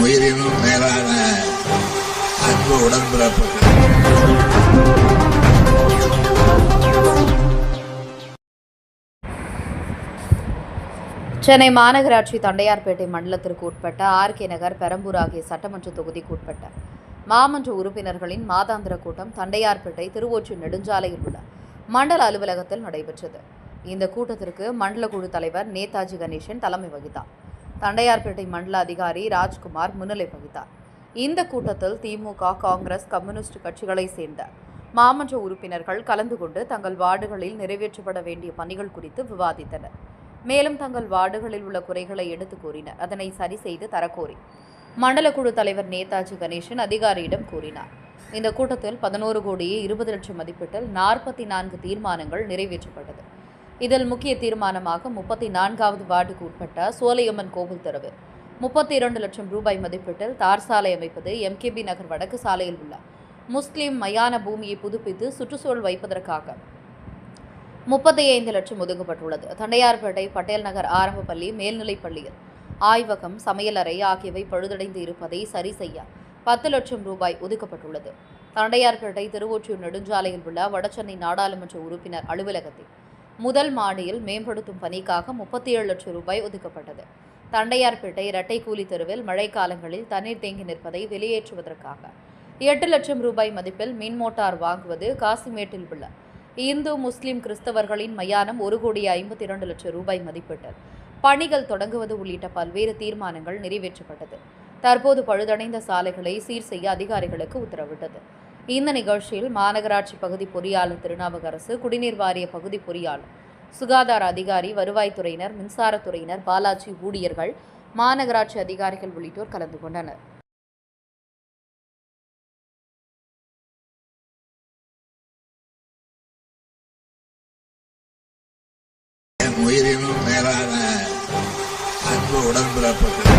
உயிரினும் மேலான அன்பு உடன்பிறப்புகள். சென்னை மாநகராட்சி தண்டையார்பேட்டை மண்டலத்திற்கு உட்பட்ட ஆர்கே நகர் பெரம்பூர் ஆகிய சட்டமன்ற தொகுதிக்கு உட்பட்ட மாமன்ற உறுப்பினர்களின் மாதாந்திர கூட்டம் தண்டையார்பேட்டை திருவொற்றி நெடுஞ்சாலையில் உள்ள மண்டல அலுவலகத்தில் நடைபெற்றது. இந்த கூட்டத்திற்கு மண்டல குழு தலைவர் நேதாஜி கணேசன் தலைமை வகித்தார். தண்டையார்பேட்டை மண்டல அதிகாரி ராஜ்குமார் முன்னிலை வகித்தார். இந்த கூட்டத்தில் திமுக காங்கிரஸ் கம்யூனிஸ்ட் கட்சிகளைச் சேர்ந்த மாமன்ற உறுப்பினர்கள் கலந்து கொண்டு தங்கள் வார்டுகளில் நிறைவேற்றப்பட வேண்டிய பணிகள் குறித்து விவாதித்தனர். மேலும் தங்கள் வார்டுகளில் உள்ள குறைகளை எடுத்து கூறினர். அதனை சரி செய்து தரக்கோரி மண்டல குழு தலைவர் நேதாஜி கணேசன் அதிகாரியிடம் கூறினார். இந்த கூட்டத்தில் பதினோரு கோடியே இருபது லட்சம் மதிப்பீட்டில் நாற்பத்தி நான்கு தீர்மானங்கள் நிறைவேற்றப்பட்டது. இதில் முக்கிய தீர்மானமாக முப்பத்தி நான்காவது வார்டுக்கு உட்பட்ட சோலையம்மன் கோவில் தெருவில் முப்பத்தி இரண்டு லட்சம் ரூபாய் மதிப்பீட்டில் தார் சாலை அமைப்பது எம்கேபி நகர் வடக்கு சாலையில் உள்ள. முஸ்லிம் மயான பூமியை புதுப்பித்து சுற்றுச்சூழல் வைப்பதற்காக. முப்பத்தி ஐந்து லட்சம் ஒதுக்கப்பட்டுள்ளது. தண்டையார்பேட்டை பட்டேல் நகர் ஆரம்ப பள்ளி மேல்நிலைப் பள்ளியில். ஆய்வகம் சமையலறை ஆகியவை பழுதடைந்து இருப்பதை சரி செய்ய பத்து லட்சம் ரூபாய் ஒதுக்கப்பட்டுள்ளது. தண்டையார்பேட்டை திருவொற்றியூர் நெடுஞ்சாலையில் உள்ள வடசென்னை நாடாளுமன்ற உறுப்பினர் அலுவலகத்தில் முதல் மாடியில் மேம்படுத்தும் பணிக்காக முப்பத்தி ஏழு லட்சம் ரூபாய் ஒதுக்கப்பட்டது. தண்டையார்பேட்டை இரட்டை கூலி தெருவில் மழைக்காலங்களில் தண்ணீர் தேங்கி நிற்பதை வெளியேற்றுவதற்காக. எட்டு லட்சம் ரூபாய் மதிப்பில் மின் மோட்டார் வாங்குவது காசிமேட்டில் உள்ள இந்து முஸ்லிம் கிறிஸ்தவர்களின் மயானம் ஒரு கோடி ஐம்பத்தி இரண்டு லட்சம் ரூபாய் மதிப்பீட்டில் பணிகள் தொடங்குவது உள்ளிட்ட பல்வேறு தீர்மானங்கள் நிறைவேற்றப்பட்டது. தற்போது பழுதடைந்த சாலைகளை சீர் செய்ய அதிகாரிகளுக்கு உத்தரவிட்டது. இந்த நிகழ்ச்சியில் மாநகராட்சி பகுதி பொறியாளர் திருநாவுக்கரசு குடிநீர் வாரிய பகுதி பொறியாளர் சுகாதார அதிகாரி வருவாய்த்துறையினர் மின்சாரத்துறையினர் பாலாஜி ஊழியர்கள் மாநகராட்சி அதிகாரிகள் உள்ளிட்டோர் கலந்து கொண்டனர். உயிரினும் மேலான அன்பு உடன்பிறப்புகள்